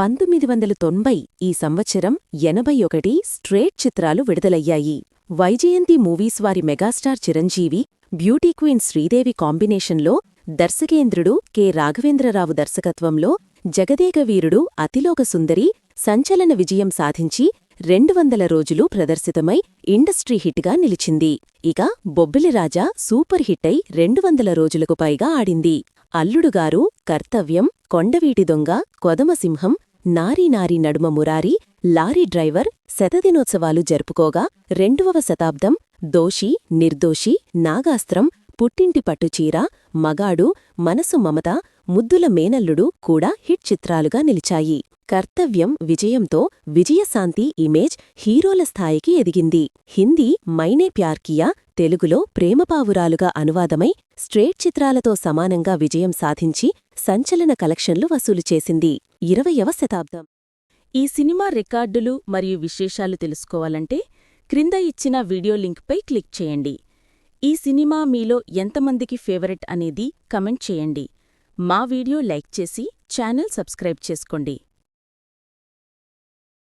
పంతొమ్మిది వందల తొంభై ఈ సంవత్సరం ఎనభై ఒకటి స్ట్రేట్ చిత్రాలు విడుదలయ్యాయి. వైజయంతి మూవీస్ వారి megastar Chiranjeevi beauty queen Sridevi కాంబినేషన్లో దర్శకేంద్రుడు కె. రాఘవేంద్రరావు దర్శకత్వంలో జగదేకవీరుడు అతిలోక సుందరి సంచలన విజయం సాధించి రెండు వందల రోజులు ప్రదర్శితమై ఇండస్ట్రీ హిట్గా నిలిచింది. ఇక బొబ్బిలిరాజా సూపర్ హిట్టై రెండు వందల రోజులకు పైగా ఆడింది. అల్లుడుగారు కర్తవ్యం కొండవీటి దొంగ కొదమసింహం నారీ నారీ నడుమ మురారి లారీ డ్రైవర్ శతదినోత్సవాలు జరుపుకోగా రెండవ శతాబ్దం దోషి నిర్దోషి నాగాస్త్రం పుట్టింటి పట్టుచీర మగాడు మనసు మమత ముద్దుల మేనల్లుడు కూడా హిట్ చిత్రాలుగా నిలిచాయి. కర్తవ్యం విజయంతో విజయశాంతి ఇమేజ్ హీరోల స్థాయికి ఎదిగింది. హిందీ మైనే ప్యార్ కియా తెలుగులో ప్రేమపావురాలుగా అనువాదమై స్ట్రేట్ చిత్రాలతో సమానంగా విజయం సాధించి సంచలన కలెక్షన్లు వసూలు చేసింది. ఇరవయవ శతాబ్దం. ఈ సినిమా రికార్డులు మరియు విశేషాలు తెలుసుకోవాలంటే క్రింద ఇచ్చిన వీడియో లింక్పై క్లిక్ చేయండి. ఈ సినిమా మీలో ఎంతమందికి ఫేవరెట్ అనేది కమెంట్ చేయండి. మా వీడియో లైక్ చేసి ఛానల్ సబ్స్క్రైబ్ చేసుకోండి.